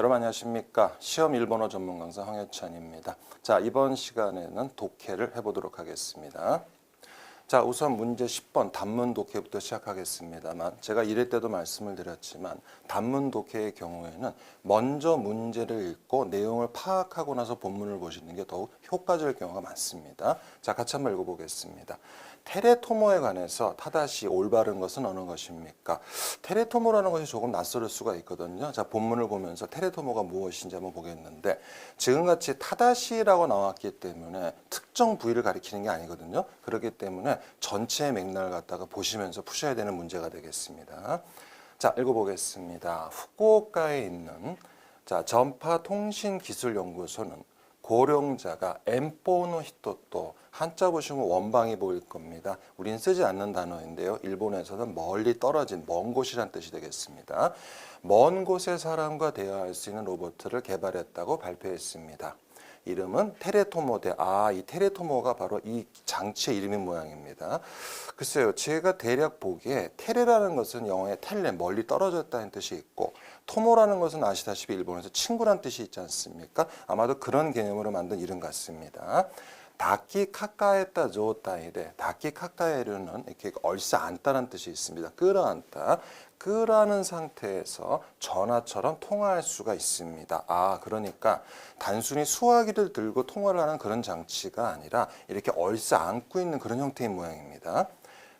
여러분 안녕하십니까? 시험 일본어 전문 강사 황혜찬입니다. 자, 이번 시간에는 독해를 해 보도록 하겠습니다. 자, 우선 문제 10번 단문 독해부터 시작하겠습니다만 제가 이럴 때도 말씀을 드렸지만 단문 독해의 경우에는 먼저 문제를 읽고 내용을 파악하고 나서 본문을 보시는 게 더욱 효과적일 경우가 많습니다. 자, 같이 한번 읽어 보겠습니다. 테레토모에 관해서 타다시 올바른 것은 어느 것입니까? 테레토모라는 것이 조금 낯설을 수가 있거든요. 자, 본문을 보면서 테레토모가 무엇인지 한번 보겠는데 지금같이 타다시라고 나왔기 때문에 특정 부위를 가리키는 게 아니거든요. 그렇기 때문에 전체의 맥락을 갖다가 보시면서 푸셔야 되는 문제가 되겠습니다. 자, 읽어보겠습니다. 후쿠오카에 있는 자, 전파통신기술연구소는 고령자가 엠포노 히토또 한자 보시면 원방이 보일 겁니다. 우린 쓰지 않는 단어인데요. 일본에서는 멀리 떨어진 먼 곳이란 뜻이 되겠습니다. 먼 곳의 사람과 대화할 수 있는 로봇을 개발했다고 발표했습니다. 이름은 테레토모데. 아, 이 테레토모가 바로 이 장치의 이름인 모양입니다. 글쎄요, 제가 대략 보기에 테레라는 것은 영어의 텔레, 멀리 떨어졌다는 뜻이 있고, 토모라는 것은 아시다시피 일본에서 친구란 뜻이 있지 않습니까? 아마도 그런 개념으로 만든 이름 같습니다. 다키 카카에따 조타이데 다키 카카에르는 이렇게 얼싸 안다는 뜻이 있습니다. 끌어안다. 끌어안은 상태에서 전화처럼 통화할 수가 있습니다. 아, 그러니까 단순히 수화기를 들고 통화를 하는 그런 장치가 아니라 이렇게 얼싸 안고 있는 그런 형태의 모양입니다.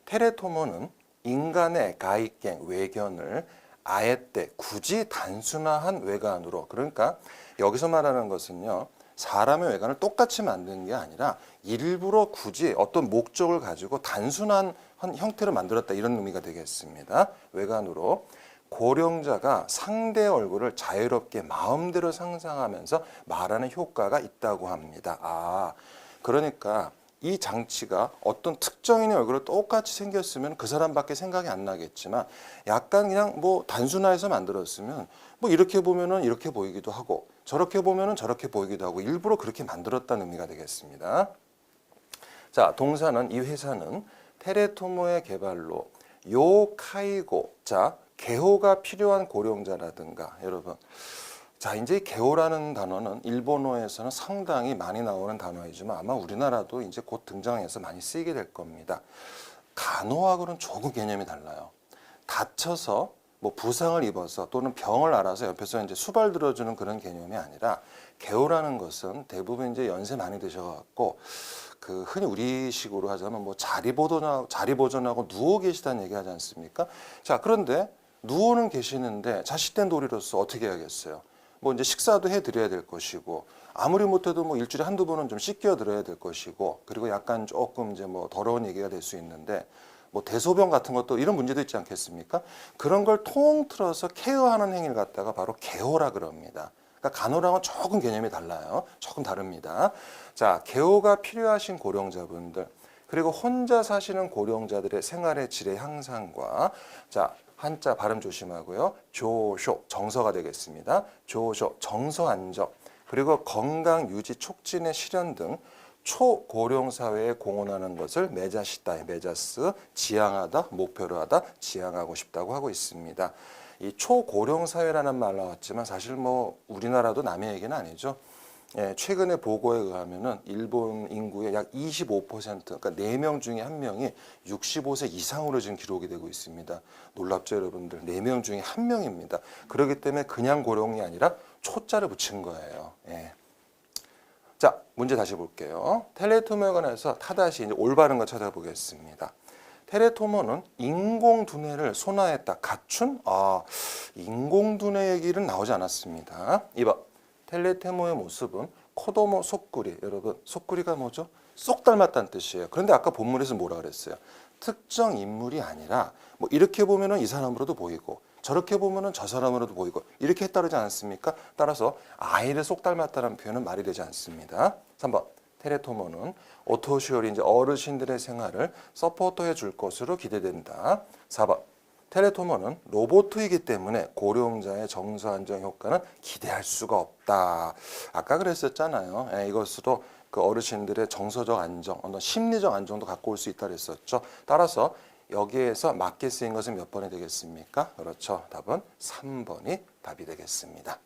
테레토모는 인간의 가이갱 외견을 아예 굳이 단순화한 외관으로 그러니까 여기서 말하는 것은요. 사람의 외관을 똑같이 만드는 게 아니라 일부러 굳이 어떤 목적을 가지고 단순한 형태로 만들었다 이런 의미가 되겠습니다. 외관으로 고령자가 상대 얼굴을 자유롭게 마음대로 상상하면서 말하는 효과가 있다고 합니다. 아, 그러니까 이 장치가 어떤 특정인의 얼굴을 똑같이 생겼으면 그 사람밖에 생각이 안 나겠지만 약간 그냥 뭐 단순화해서 만들었으면 뭐 이렇게 보면은 이렇게 보이기도 하고 저렇게 보면은 저렇게 보이기도 하고 일부러 그렇게 만들었다는 의미가 되겠습니다. 자, 동사는 이 회사는 테레토모의 개발로 요카이고 자, 개호가 필요한 고령자라든가 여러분 자, 이제 개호라는 단어는 일본어에서는 상당히 많이 나오는 단어이지만 아마 우리나라도 이제 곧 등장해서 많이 쓰이게 될 겁니다. 간호하고는 조금 개념이 달라요. 다쳐서 뭐 부상을 입어서 또는 병을 알아서 옆에서 이제 수발 들어주는 그런 개념이 아니라 개호라는 것은 대부분 이제 연세 많이 드셔갖고 그 흔히 우리식으로 하자면 뭐 자리 보존하고 자리 보존하고 누워 계시다는 얘기 하지 않습니까? 자 그런데 누워는 계시는데 자식된 도리로서 어떻게 해야겠어요? 뭐 이제 식사도 해드려야 될 것이고 아무리 못해도 뭐 일주일에 한두 번은 좀 씻겨 드려야 될 것이고 그리고 약간 조금 이제 뭐 더러운 얘기가 될 수 있는데 뭐 대소변 같은 것도 이런 문제도 있지 않겠습니까? 그런 걸 통틀어서 케어하는 행위를 갖다가 바로 개호라 그럽니다. 그러니까 간호랑은 조금 개념이 달라요. 조금 다릅니다. 자, 개호가 필요하신 고령자분들 그리고 혼자 사시는 고령자들의 생활의 질의 향상과 자 한자 발음 조심하고요. 조쇼 정서가 되겠습니다. 조쇼 정서 안정 그리고 건강 유지 촉진의 실현 등 초고령 사회에 공헌하는 것을 매자시다 매자스 지향하다 목표로 하다 지향하고 싶다고 하고 있습니다. 이 초고령 사회라는 말 나왔지만 사실 뭐 우리나라도 남의 얘기는 아니죠. 예, 최근의 보고에 의하면은 일본 인구의 약 25% 그러니까 4명 중에 1명이 65세 이상으로 지금 기록이 되고 있습니다. 놀랍죠, 여러분들. 4명 중에 1명입니다. 그렇기 때문에 그냥 고령이 아니라 초자를 붙인 거예요. 예. 자, 문제 다시 볼게요. 텔레토모에 관해서 타다시 이제 올바른 거 찾아보겠습니다. 테레토모는 인공 두뇌를 손화했다. 갖춘? 아, 인공 두뇌 얘기는 나오지 않았습니다. 2번. 텔레테모의 모습은 코도모 속구리. 여러분, 속구리가 뭐죠? 쏙 닮았다는 뜻이에요. 그런데 아까 본문에서 뭐라 그랬어요? 특정 인물이 아니라 뭐 이렇게 보면은 이 사람으로도 보이고 저렇게 보면은 저 사람으로도 보이고 이렇게 따르지 않습니까? 따라서 아이를 쏙 닮았다는 표현은 말이 되지 않습니다. 3번. 테레토모는 오토시올이 이제 어르신들의 생활을 서포터해 줄 것으로 기대된다. 4번. 테레토모는 로봇이기 때문에 고령자의 정서 안정 효과는 기대할 수가 없다. 아까 그랬었잖아요. 예, 이것으로 그 어르신들의 정서적 안정, 어떤 심리적 안정도 갖고 올 수 있다 그랬었죠. 따라서 여기에서 맞게 쓰인 것은 몇 번이 되겠습니까? 그렇죠. 답은 3번이 답이 되겠습니다.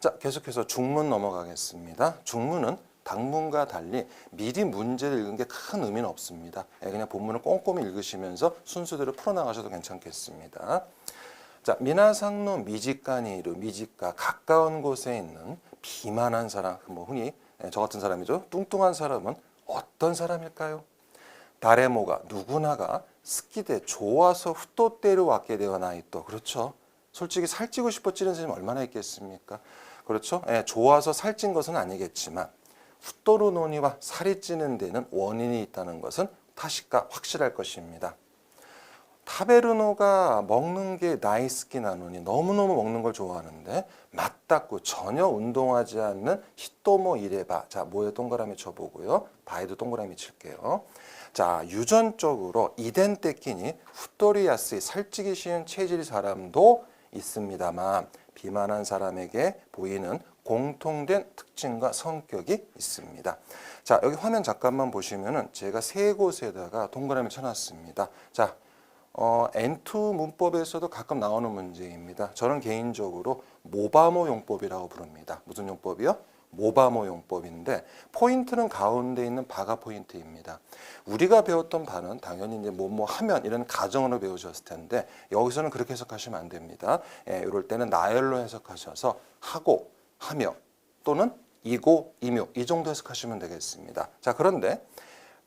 자, 계속해서 중문 넘어가겠습니다. 중문은 당문과 달리 미리 문제를 읽은 게큰 의미는 없습니다. 예, 그냥 본문을 꼼꼼히 읽으시면서 순서대로 풀어나가셔도 괜찮겠습니다. 자, 미나상노 미지가니루 미지가 가까운 곳에 있는 비만한 사람, 뭐 흔히 예, 저 같은 사람이죠. 뚱뚱한 사람은 어떤 사람일까요? 다레모가 누구나가 스키대 좋아서 후토대로 왔게 되어 나이또 그렇죠. 솔직히 살찌고 싶어 찌는 사람이 얼마나 있겠습니까? 그렇죠. 예, 좋아서 살찐 것은 아니겠지만 후토로 노니와 살이 찌는 데는 원인이 있다는 것은 다시까 확실할 것입니다. 타베르노가 먹는 게 나이스키 나누니 너무너무 먹는 걸 좋아하는데 맞닿고 전혀 운동하지 않는 히토모 이레바. 자 모에 동그라미 쳐보고요. 바에도 동그라미 칠게요. 자 유전적으로 이덴테키니 후토리아스의 살찌기 쉬운 체질 사람도 있습니다만 비만한 사람에게 보이는 공통된 특징과 성격이 있습니다. 자, 여기 화면 잠깐만 보시면은 제가 세 곳에다가 동그라미 쳐놨습니다. 자, 어, N2 문법에서도 가끔 나오는 문제입니다. 저는 개인적으로 모바모 용법이라고 부릅니다. 무슨 용법이요? 모바모 용법인데 포인트는 가운데 있는 바가 포인트입니다. 우리가 배웠던 바는 당연히 이제 뭐뭐 하면 이런 가정으로 배우셨을 텐데 여기서는 그렇게 해석하시면 안 됩니다. 예, 이럴 때는 나열로 해석하셔서 하고 하며 또는 이고 이묘 이 정도 해석하시면 되겠습니다. 자 그런데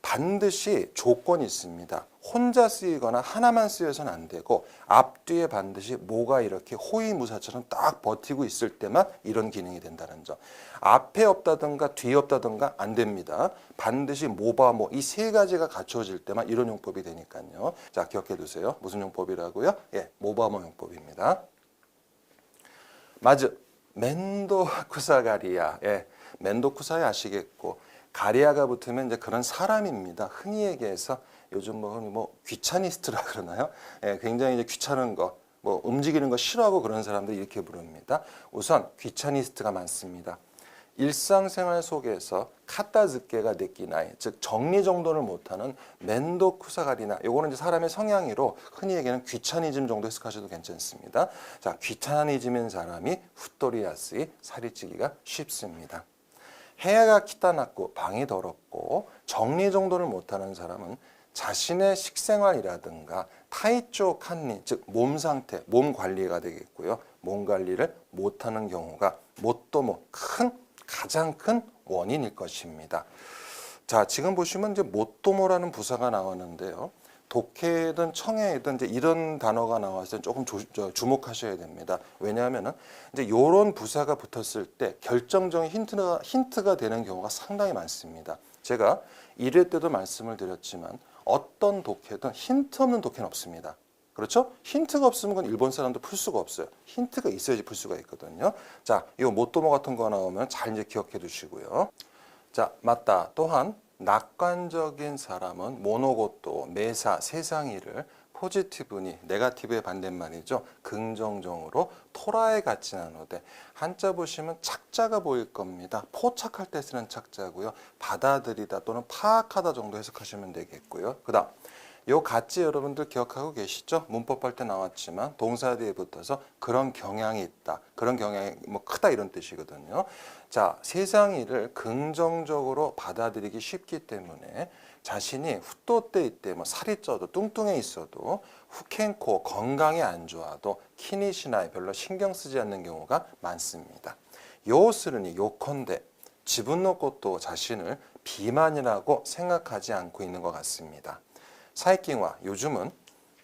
반드시 조건이 있습니다. 혼자 쓰이거나 하나만 쓰여서는 안 되고 앞뒤에 반드시 뭐가 이렇게 호위무사처럼 딱 버티고 있을 때만 이런 기능이 된다는 점. 앞에 없다든가 뒤에 없다든가 안 됩니다. 반드시 모바 뭐 이 세 가지가 갖춰질 때만 이런 용법이 되니까요. 자 기억해 두세요. 무슨 용법이라고요? 예, 모바모 용법입니다. 맞아. 멘도 쿠사 가리아. 예. 멘도 쿠사야 아시겠고 가리아가 붙으면 이제 그런 사람입니다. 흔히 얘기해서 요즘 뭐, 뭐 귀차니스트라 그러나요? 예, 굉장히 이제 귀찮은 거, 뭐 움직이는 거 싫어하고 그런 사람들 이렇게 부릅니다. 우선 귀차니스트가 많습니다. 일상생활 속에서 카타즈케가 데끼나이 즉 정리 정돈을 못하는 멘도 쿠사가리나 요거는 이제 사람의 성향으로 흔히 얘기하는 귀차니즘 정도 해석하셔도 괜찮습니다. 자 귀차니즘인 사람이 후토리아스의 살이 찌기가 쉽습니다. 해가 키타났고 방이 더럽고 정리 정돈을 못하는 사람은 자신의 식생활이라든가 타이쪽 칸니 즉 몸 상태, 몸 관리가 되겠고요. 몸 관리를 못하는 경우가 못도모 큰 가장 큰 원인일 것입니다. 자 지금 보시면 이제 못도모라는 부사가 나왔는데요. 독해든 청해든 이제 이런 단어가 나왔을 때 조금 조, 저, 주목하셔야 됩니다. 왜냐하면은 이제 이런 부사가 붙었을 때 결정적인 힌트가 힌트가 되는 경우가 상당히 많습니다. 제가 1회 때도 말씀을 드렸지만 어떤 독해든 힌트 없는 독해는 없습니다. 그렇죠? 힌트가 없으면 그건 일본 사람도 풀 수가 없어요. 힌트가 있어야지 풀 수가 있거든요. 자, 이 모토모 같은 거 나오면 잘 이제 기억해 두시고요. 자, 맞다. 또한 낙관적인 사람은 모노고또 매사 세상 일을 포지티브니 네가티브의 반대말이죠. 긍정적으로 토라에 같이 나누되 한자 보시면 착자가 보일 겁니다. 포착할 때 쓰는 착자고요. 받아들이다 또는 파악하다 정도 해석하시면 되겠고요. 그 다음 요 같이 여러분들 기억하고 계시죠? 문법할 때 나왔지만 동사 뒤에 붙어서 그런 경향이 있다. 그런 경향이 뭐 크다 이런 뜻이거든요. 자, 세상 일을 긍정적으로 받아들이기 쉽기 때문에 자신이 후토 때 이때 뭐 살이 쪄도 뚱뚱해 있어도 후켄코 건강이 안 좋아도 키니시나에 별로 신경 쓰지 않는 경우가 많습니다. 요스르니 요컨대 지분 의 것도 자신을 비만이라고 생각하지 않고 있는 것 같습니다. 사이킹화 요즘은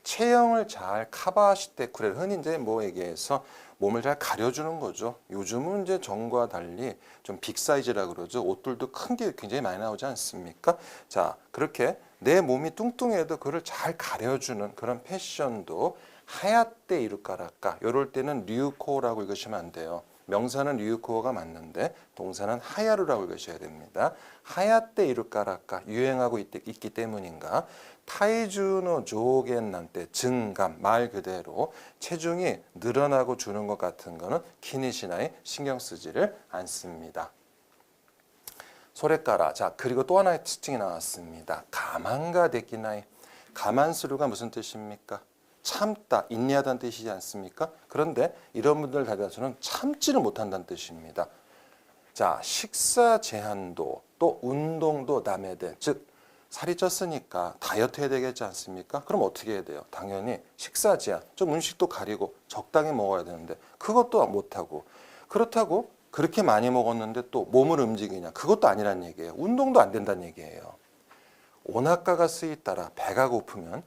체형을 잘 카바시테 쿠레 흔히 이제 뭐 얘기해서 몸을 잘 가려주는 거죠. 요즘은 이제 전과 달리 좀 빅 사이즈라 그러죠. 옷들도 큰 게 굉장히 많이 나오지 않습니까? 자 그렇게 내 몸이 뚱뚱해도 그를 잘 가려주는 그런 패션도 하얗때 이루까랄까 이럴 때는 류코라고 읽으시면 안 돼요. 명사는 류코가 맞는데 동사는 하야루라고 읽으셔야 됩니다. 하얗때 이루까랄까 유행하고 있, 기 때문인가 타이주노 조겐난 때 증감 말 그대로 체중이 늘어나고 주는 것 같은 거는 키니시나에 신경 쓰지를 않습니다. 소래까라 자 그리고 또 하나의 특징이 나왔습니다. 가만가 데끼나이 가만스루가 무슨 뜻입니까? 참다, 인내하다는 뜻이지 않습니까? 그런데 이런 분들 대다수는 참지를 못한다는 뜻입니다. 자, 식사 제한도 또 운동도 남에 대, 즉 살이 쪘으니까 다이어트 해야 되겠지 않습니까? 그럼 어떻게 해야 돼요? 당연히 식사 제한, 좀 음식도 가리고 적당히 먹어야 되는데 그것도 못하고 그렇다고 그렇게 많이 먹었는데 또 몸을 움직이냐? 그것도 아니란 얘기예요. 운동도 안 된다는 얘기예요. 오나카가 쓰이 따라 배가 고프면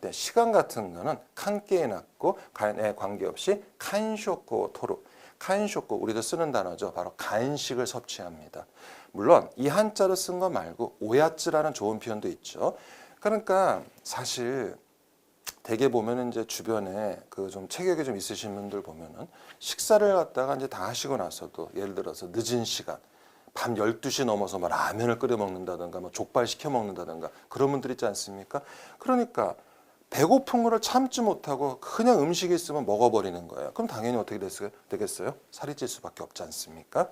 때 시간 같은 거는 칸게에 났고 간에 관계없이 칸쇼코 토루 칸쇼코 우리도 쓰는 단어죠. 바로 간식을 섭취합니다. 물론 이 한자로 쓴 거 말고 오야츠라는 좋은 표현도 있죠. 그러니까 사실 대개 보면은 이제 주변에 그 좀 체격이 좀 있으신 분들 보면은 식사를 갖다가 이제 다 하시고 나서도 예를 들어서 늦은 시간 밤 12시 넘어서 막 라면을 끓여 먹는다든가 뭐 족발 시켜 먹는다든가 그런 분들 있지 않습니까? 그러니까 배고픈 거를 참지 못하고 그냥 음식이 있으면 먹어버리는 거예요. 그럼 당연히 어떻게? 되겠어요? 살이 찔 수밖에 없지 않습니까?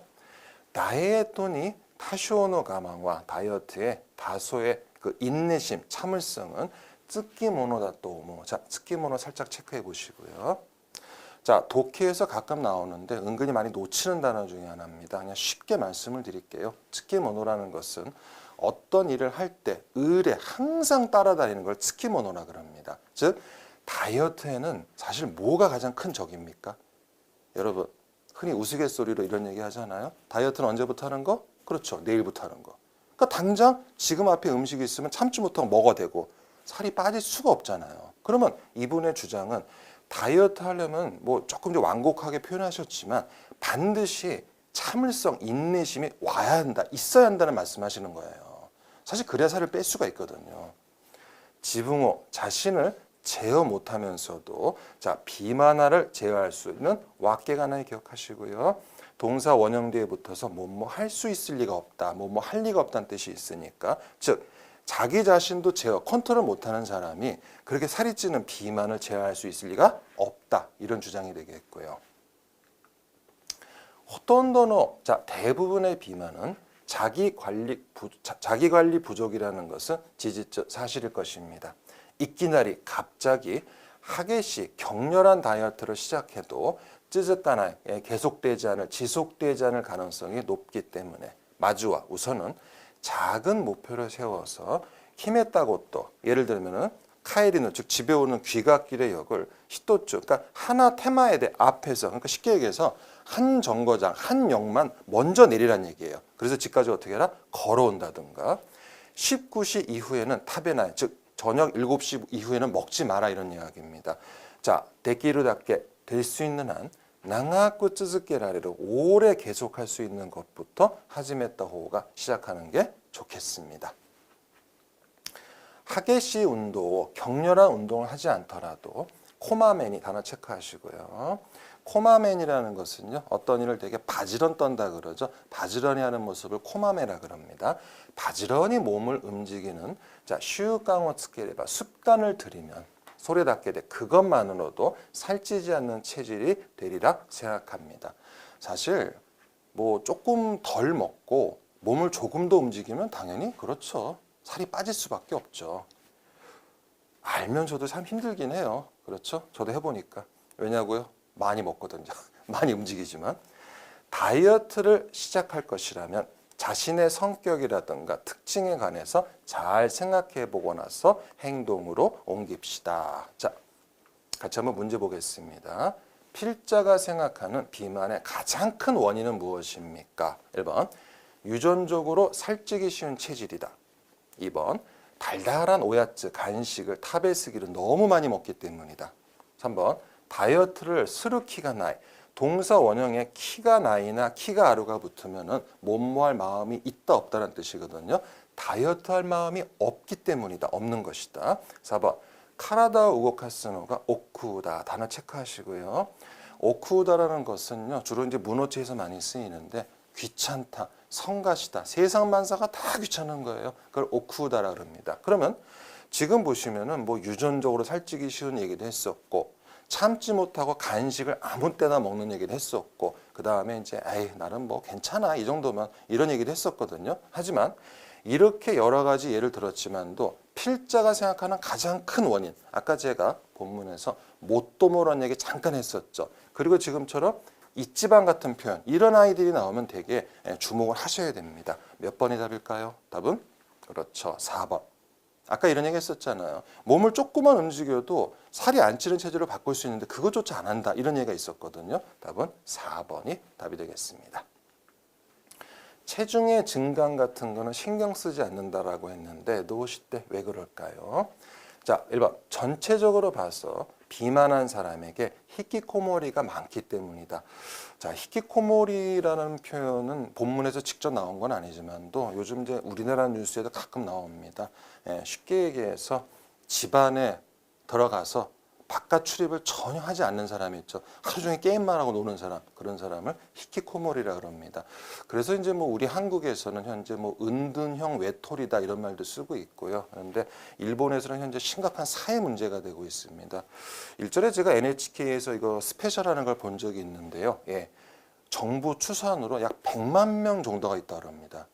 돈이 타쇼노 가망과 다이어트의 다소의 그 인내심, 참을성은 쯔끼모노다 또모. 자, 쯔끼모노 살짝 체크해 보시고요. 자, 독해에서 가끔 나오는데 은근히 많이 놓치는 단어 중에 하나입니다. 그냥 쉽게 말씀을 드릴게요. 츠키모노라는 것은 어떤 일을 할 때 을에 항상 따라다니는 걸 츠키모노라 그럽니다. 즉 다이어트에는 사실 뭐가 가장 큰 적입니까? 여러분 흔히 우스갯소리로 이런 얘기 하잖아요. 다이어트는 언제부터 하는 거? 그렇죠. 내일부터 하는 거. 그러니까 당장 지금 앞에 음식이 있으면 참지 못하고 먹어야 되고 살이 빠질 수가 없잖아요. 그러면 이분의 주장은 다이어트 하려면 뭐 조금 좀 완곡하게 표현하셨지만 반드시 참을성, 인내심이 와야 한다, 있어야 한다는 말씀하시는 거예요. 사실 그래야 살을 뺄 수가 있거든요. 지붕호 자신을 제어 못하면서도 자 비만화를 제어할 수 있는 왁계가 하나 기억하시고요. 동사 원형 뒤에 붙어서 뭐뭐 할 수 있을 리가 없다, 뭐뭐 할 리가 없다는 뜻이 있으니까 즉 자기 자신도 제어, 컨트롤 못하는 사람이 그렇게 살이 찌는 비만을 제어할 수 있을 리가 없다 이런 주장이 되겠고요. 호톤도노 자 대부분의 비만은 자기 관리 부, 자, 기 관리 부족이라는 것은 지지적 사실일 것입니다. 이끼날이 갑자기 하게시 격렬한 다이어트를 시작해도 찌졌다나 계속되지 않을 지속되지 않을 가능성이 높기 때문에 마주와 우선은 작은 목표를 세워서 힘했다고 또 예를 들면은 카이리노 즉 집에 오는 귀갓길의 역을 히토츠 그러니까 하나 테마에 대해 앞에서 그러니까 쉽게 얘기해서 한 정거장 한 역만 먼저 내리란 얘기예요. 그래서 집까지 어떻게 해라 걸어온다든가 19시 이후에는 타베나이 즉 저녁 7시 이후에는 먹지 마라 이런 이야기입니다. 자 데키르답게 될 수 있는 한 나가꾸 쯔즈케라리를 오래 계속할 수 있는 것부터 하지메타 호가 시작하는 게 좋겠습니다. 하게시 운동, 격렬한 운동을 하지 않더라도 코마맨이 단어 체크하시고요. 코마맨이라는 것은요, 어떤 일을 되게 바지런 떤다 그러죠. 바지런히 하는 모습을 코마메라 그럽니다. 바지런히 몸을 움직이는 자 슈강어 스케레바 습관을 들이면 소리 닿게 돼 그것만으로도 살찌지 않는 체질이 되리라 생각합니다. 사실 뭐 조금 덜 먹고 몸을 조금 더 움직이면 당연히 그렇죠. 살이 빠질 수밖에 없죠. 알면 저도 참 힘들긴 해요. 그렇죠? 저도 해보니까. 왜냐고요? 많이 먹거든요. 많이 움직이지만. 다이어트를 시작할 것이라면 자신의 성격이라든가 특징에 관해서 잘 생각해 보고 나서 행동으로 옮깁시다. 자, 같이 한번 문제 보겠습니다. 필자가 생각하는 비만의 가장 큰 원인은 무엇입니까? 1번. 유전적으로 살찌기 쉬운 체질이다. 2번. 달달한 오야츠 간식을 탑에 쓰기를 너무 많이 먹기 때문이다. 3번. 다이어트를 스루키가 나이. 동사 원형에 키가 나이나 키가 아루가 붙으면은 못모할 마음이 있다 없다는 뜻이거든요. 다이어트 할 마음이 없기 때문이다. 없는 것이다. 4번. 카라다 우고카스노가 오쿠다. 단어 체크하시고요. 오쿠다라는 것은요. 주로 이제 문어체에서 많이 쓰이는데 귀찮다, 성가시다, 세상 만사가 다 귀찮은 거예요. 그걸 오쿠다라 그럽니다. 그러면 지금 보시면은 뭐 유전적으로 살찌기 쉬운 얘기도 했었고 참지 못하고 간식을 아무 때나 먹는 얘기를 했었고 그 다음에 이제 에이 나는 뭐 괜찮아 이 정도면 이런 얘기를 했었거든요. 하지만 이렇게 여러 가지 예를 들었지만도 필자가 생각하는 가장 큰 원인 아까 제가 본문에서 못도모라는 얘기 잠깐 했었죠. 그리고 지금처럼 이지방 같은 표현 이런 아이들이 나오면 되게 예, 주목을 하셔야 됩니다. 몇 번이 답일까요? 답은 그렇죠. 4번. 아까 이런 얘기 했었잖아요. 몸을 조금만 움직여도 살이 안 찌는 체질로 바꿀 수 있는데 그것조차 안 한다. 이런 얘기가 있었거든요. 답은 4번이 답이 되겠습니다. 체중의 증감 같은 거는 신경 쓰지 않는다라고 했는데 노시 때 왜 그럴까요? 자, 1번. 전체적으로 봐서 비만한 사람에게 히키코모리가 많기 때문이다. 자, 히키코모리라는 표현은 본문에서 직접 나온 건 아니지만도 요즘 이제 우리나라 뉴스에도 가끔 나옵니다. 예, 쉽게 얘기해서 집안에 들어가서 바깥 출입을 전혀 하지 않는 사람이 있죠. 하루 종일 게임만 하고 노는 사람, 그런 사람을 히키코모리라 그럽니다. 그래서 이제 뭐 우리 한국에서는 현재 뭐 은둔형 외톨이다 이런 말도 쓰고 있고요. 그런데 일본에서는 현재 심각한 사회 문제가 되고 있습니다. 일전에 제가 NHK에서 이거 스페셜하는 걸 본 적이 있는데요. 예. 정부 추산으로 약 100만 명 정도가 있다 그럽니다.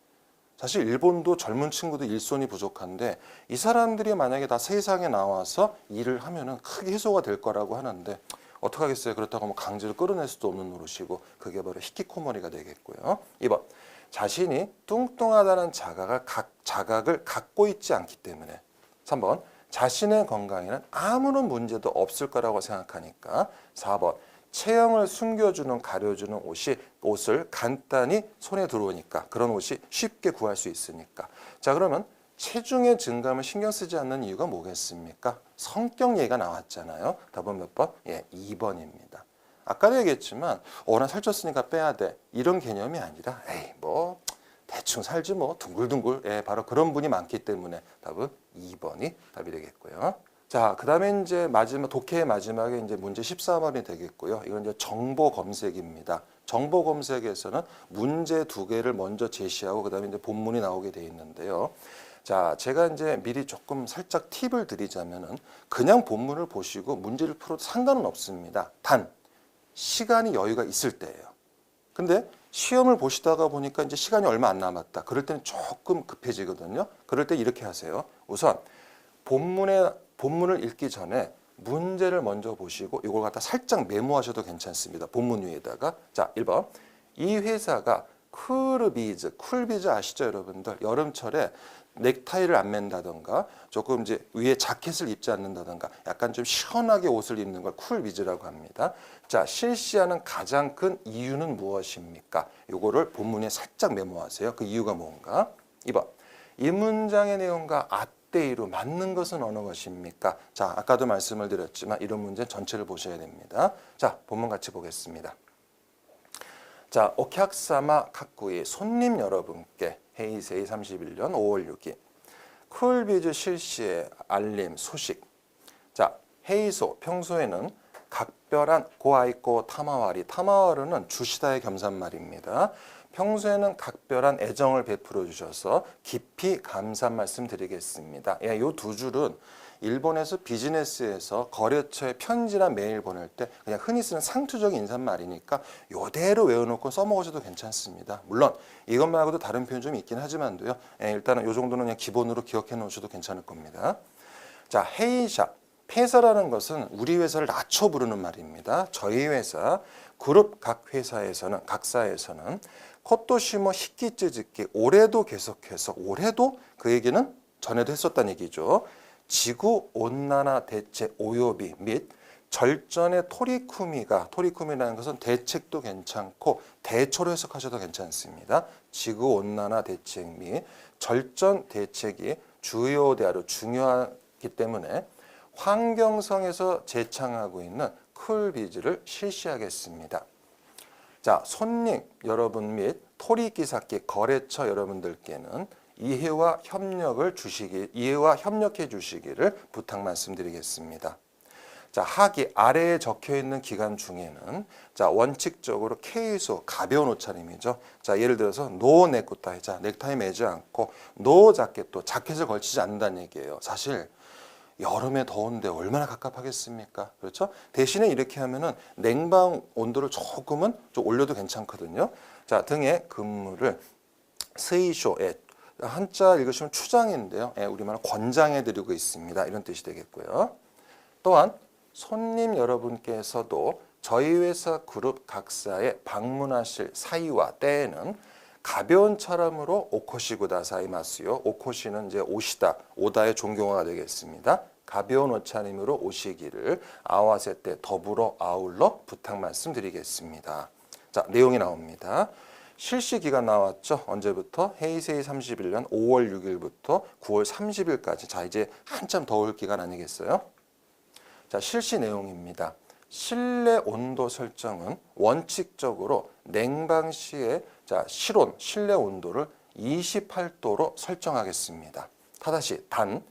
사실 일본도 젊은 친구들 일손이 부족한데 이 사람들이 만약에 다 세상에 나와서 일을 하면은 크게 해소가 될 거라고 하는데 어떡하겠어요. 그렇다고 뭐 강제로 끌어낼 수도 없는 노릇이고 그게 바로 히키코모리가 되겠고요. 2번. 자신이 뚱뚱하다는 자각을, 각, 자각을 갖고 있지 않기 때문에. 3번. 자신의 건강에는 아무런 문제도 없을 거라고 생각하니까. 4번 체형을 숨겨주는 가려주는 옷이 옷을 간단히 손에 들어오니까 그런 옷이 쉽게 구할 수 있으니까 자 그러면 체중의 증감을 신경 쓰지 않는 이유가 뭐겠습니까? 성격 얘기가 나왔잖아요. 답은 몇 번? 예, 2번입니다. 아까도 얘기했지만 어, 나 살쪘으니까 빼야 돼. 이런 개념이 아니라 에이 뭐 대충 살지 뭐 둥글둥글 예, 바로 그런 분이 많기 때문에 답은 2번이 답이 되겠고요. 자, 그 다음에 이제 마지막 독해의 마지막에 이제 문제 13번이 되겠고요. 이건 이제 정보 검색입니다. 정보 검색에서는 문제 두 개를 먼저 제시하고 그 다음에 이제 본문이 나오게 돼 있는데요. 자, 제가 이제 미리 조금 살짝 팁을 드리자면은 그냥 본문을 보시고 문제를 풀어도 상관은 없습니다. 단 시간이 여유가 있을 때예요. 근데 시험을 보시다가 보니까 이제 시간이 얼마 안 남았다. 그럴 때는 조금 급해지거든요. 그럴 때 이렇게 하세요. 우선 본문에 본문을 읽기 전에 문제를 먼저 보시고 이걸 갖다 살짝 메모하셔도 괜찮습니다. 본문 위에다가 자, 1번. 이 회사가 쿨비즈, 쿨비즈 아시죠, 여러분들? 여름철에 넥타이를 안 맨다던가 조금 이제 위에 자켓을 입지 않는다던가 약간 좀 시원하게 옷을 입는 걸 쿨비즈라고 합니다. 자, 실시하는 가장 큰 이유는 무엇입니까? 요거를 본문에 살짝 메모하세요. 그 이유가 뭔가? 2번. 이 문장의 내용과 앞 대이로 맞는 것은 어느 것입니까? 자, 아까도 말씀을 드렸지만 이런 문제 전체를 보셔야 됩니다. 자, 본문 같이 보겠습니다. 자, 오키학사마 카쿠이 손님 여러분께 헤이세이 31년 5월 6일 쿨비즈 실시의 알림 소식. 자, 헤이소 평소에는 각별한 고아이코 타마와리 타마와르는 주시다의 겸산말입니다. 평소에는 각별한 애정을 베풀어 주셔서 깊이 감사 말씀 드리겠습니다. 예, 요두 줄은 일본에서 비즈니스에서 거래처에 편지나 메일 보낼 때 그냥 흔히 쓰는 상투적인 인사말이니까 요대로 외워놓고 써먹으셔도 괜찮습니다. 물론 이것 말고도 다른 표현 좀 있긴 하지만도요. 예, 일단은 요 정도는 그냥 기본으로 기억해 놓으셔도 괜찮을 겁니다. 자, 헤이샤. 회사라는 것은 우리 회사를 낮춰 부르는 말입니다. 저희 회사, 그룹 각 회사에서는, 각사에서는 코토시모 히키츠즈키 올해도 계속해서 올해도 그 얘기는 전에도 했었다는 얘기죠. 지구 온난화 대책 오요비 및 절전의 토리쿠미가 토리쿠미라는 것은 대책도 괜찮고 대초로 해석하셔도 괜찮습니다. 지구 온난화 대책 및 절전 대책이 주요대로 중요하기 때문에 환경성에서 제창하고 있는 쿨비즈를 실시하겠습니다. 자, 손님 여러분 및 토리기사기 거래처 여러분들께는 이해와 협력을 주시기 이해와 협력해 주시기를 부탁 말씀드리겠습니다. 자, 하기 아래에 적혀 있는 기간 중에는 자, 원칙적으로 케이소 가벼운 옷차림이죠. 자, 예를 들어서 노 네쿠타이 자, 넥타이 매지 않고 노 자켓도 자켓을 걸치지 않는다는 얘기예요. 사실 여름에 더운데 얼마나 갑갑하겠습니까? 그렇죠? 대신에 이렇게 하면은 냉방 온도를 조금은 좀 올려도 괜찮거든요. 자, 등에 근무를 스이쇼에 한자 읽으시면 추장인데요. 예, 우리말로 권장해 드리고 있습니다. 이런 뜻이 되겠고요. 또한 손님 여러분께서도 저희 회사 그룹 각사에 방문하실 사이와 때에는 가벼운 차량으로 오코시구다 사이마스요. 오코시는 이제 오시다, 오다의 존경어가 되겠습니다. 가벼운 옷차림으로 오시기를 아와세 때 더불어 아울러 부탁 말씀드리겠습니다. 자, 내용이 나옵니다. 실시 기간 나왔죠. 언제부터? 헤이세이 31년 5월 6일부터 9월 30일까지. 자, 이제 한참 더울 기간 아니겠어요? 자, 실시 내용입니다. 실내 온도 설정은 원칙적으로 냉방 시에 자, 실온, 실내 온도를 28도로 설정하겠습니다. 타다시 단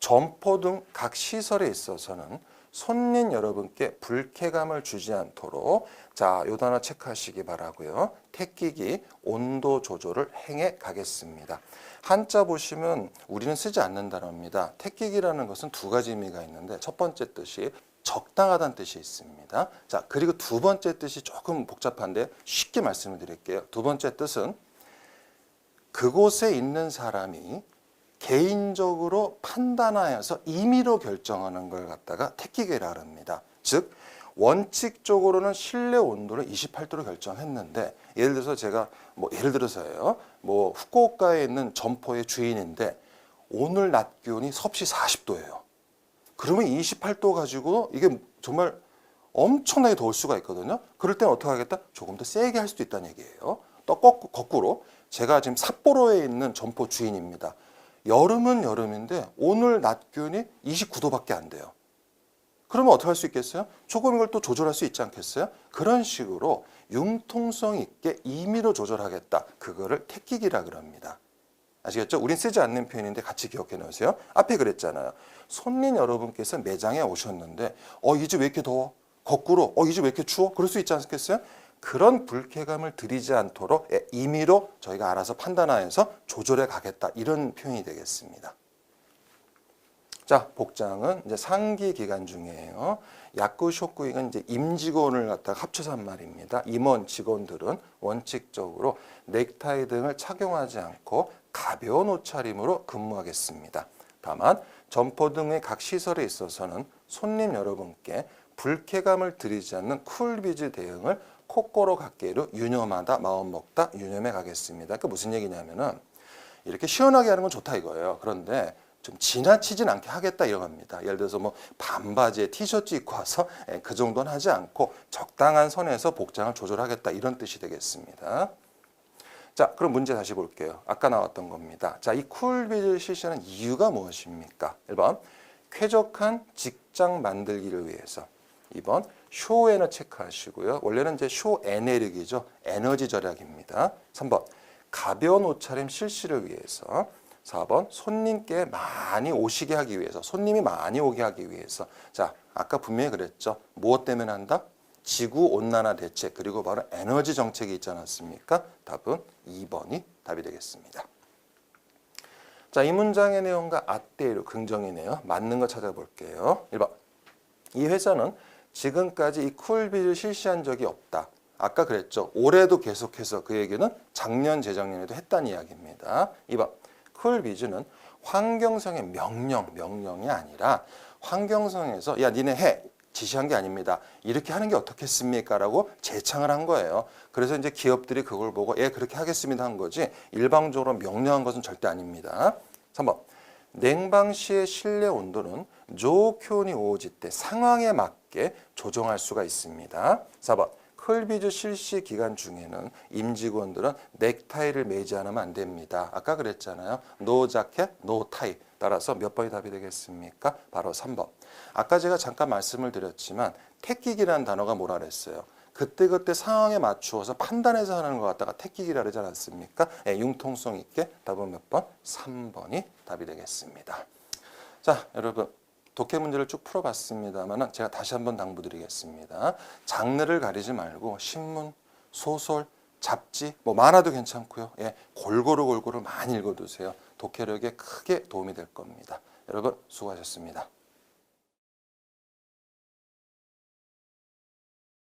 점포 등 각 시설에 있어서는 손님 여러분께 불쾌감을 주지 않도록 자, 요 단어 체크하시기 바라고요. 택기기 온도 조절을 행해 가겠습니다. 한자 보시면 우리는 쓰지 않는 단어입니다. 택기기라는 것은 두 가지 의미가 있는데 첫 번째 뜻이 적당하다는 뜻이 있습니다. 자, 그리고 두 번째 뜻이 조금 복잡한데 쉽게 말씀을 드릴게요. 두 번째 뜻은 그곳에 있는 사람이 개인적으로 판단하여서 임의로 결정하는 걸 갖다가 택기계라 합니다. 즉 원칙적으로는 실내 온도를 28도로 결정했는데 예를 들어서 제가 뭐 예를 들어서요. 뭐 후쿠오카에 있는 점포의 주인인데 오늘 낮 기온이 섭씨 40도예요. 그러면 28도 가지고 이게 정말 엄청나게 더울 수가 있거든요. 그럴 땐 어떻게 하겠다? 조금 더 세게 할 수도 있다는 얘기예요. 또 거꾸- 거꾸로 제가 지금 삿포로에 있는 점포 주인입니다. 여름은 여름인데 오늘 낮 기온이 29도밖에 안 돼요. 그러면 어떻게 할 수 있겠어요? 조금 이걸 또 조절할 수 있지 않겠어요? 그런 식으로 융통성 있게 임의로 조절하겠다. 그거를 택기기라 그럽니다. 아시겠죠? 우린 쓰지 않는 표현인데 같이 기억해 놓으세요. 앞에 그랬잖아요. 손님 여러분께서 매장에 오셨는데 어, 이 집 왜 이렇게 더워? 거꾸로 어, 이 집 왜 이렇게 추워? 그럴 수 있지 않겠어요? 그런 불쾌감을 드리지 않도록 예, 임의로 저희가 알아서 판단하여서 조절해 가겠다. 이런 표현이 되겠습니다. 자, 복장은 이제 상기 기간 중이에요. 야구 쇼구이는 이제 임직원을 갖다가 합쳐서 한 말입니다. 임원 직원들은 원칙적으로 넥타이 등을 착용하지 않고 가벼운 옷차림으로 근무하겠습니다. 다만 점포 등의 각 시설에 있어서는 손님 여러분께 불쾌감을 드리지 않는 쿨비즈 대응을 코코로 갖게로 유념하다 마음 먹다 유념해 가겠습니다. 그 무슨 얘기냐면은 이렇게 시원하게 하는 건 좋다 이거예요. 그런데 좀 지나치진 않게 하겠다 이런 겁니다. 예를 들어서 뭐 반바지에 티셔츠 입고 와서 예, 그 정도는 하지 않고 적당한 선에서 복장을 조절하겠다 이런 뜻이 되겠습니다. 자, 그럼 문제 다시 볼게요. 아까 나왔던 겁니다. 자, 이 쿨비즈를 실시하는 이유가 무엇입니까? 1번, 쾌적한 직장 만들기를 위해서. 2번, 쇼에너 체크하시고요. 원래는 이제 쇼 에너지죠. 에너지 절약입니다. 3번, 가벼운 옷차림 실시를 위해서. 4번, 손님께 많이 오시게 하기 위해서. 손님이 많이 오게 하기 위해서. 자, 아까 분명히 그랬죠. 무엇 때문에 한다? 지구 온난화 대책 그리고 바로 에너지 정책이 있지 않았습니까? 답은 2번이 답이 되겠습니다. 자, 이 문장의 내용과 아떼로 긍정이네요. 맞는 거 찾아볼게요. 1번. 이 회사는 지금까지 이 쿨비를 실시한 적이 없다. 아까 그랬죠. 올해도 계속해서 그 얘기는 작년, 재작년에도 했다는 이야기입니다. 2번. 쿨비즈는 환경성의 명령, 명령이 아니라 환경성에서 야, 니네 해. 지시한 게 아닙니다. 이렇게 하는 게 어떻겠습니까? 라고 제창을 한 거예요. 그래서 이제 기업들이 그걸 보고 예, 그렇게 하겠습니다 한 거지 일방적으로 명령한 것은 절대 아닙니다. 3번. 냉방 시의 실내 온도는 조교니 오지 때 상황에 맞게 조정할 수가 있습니다. 4번. 클비즈 실시 기간 중에는 임직원들은 넥타이를 매지 않으면 안 됩니다. 아까 그랬잖아요. 노 자켓, 노 타이. 따라서 몇 번이 답이 되겠습니까? 바로 3번. 아까 제가 잠깐 말씀을 드렸지만 택기기라는 단어가 뭐라 그랬어요? 그때그때 상황에 맞추어서 판단해서 하는 것 갖다가 택기기라 그러지 않았습니까? 예, 융통성 있게 답은 몇 번? 3번이 답이 되겠습니다. 자, 여러분. 독해 문제를 쭉 풀어봤습니다만 제가 다시 한번 당부드리겠습니다. 장르를 가리지 말고 신문, 소설, 잡지, 뭐 만화도 괜찮고요. 예, 골고루 골고루 많이 읽어두세요. 독해력에 크게 도움이 될 겁니다. 여러분 수고하셨습니다.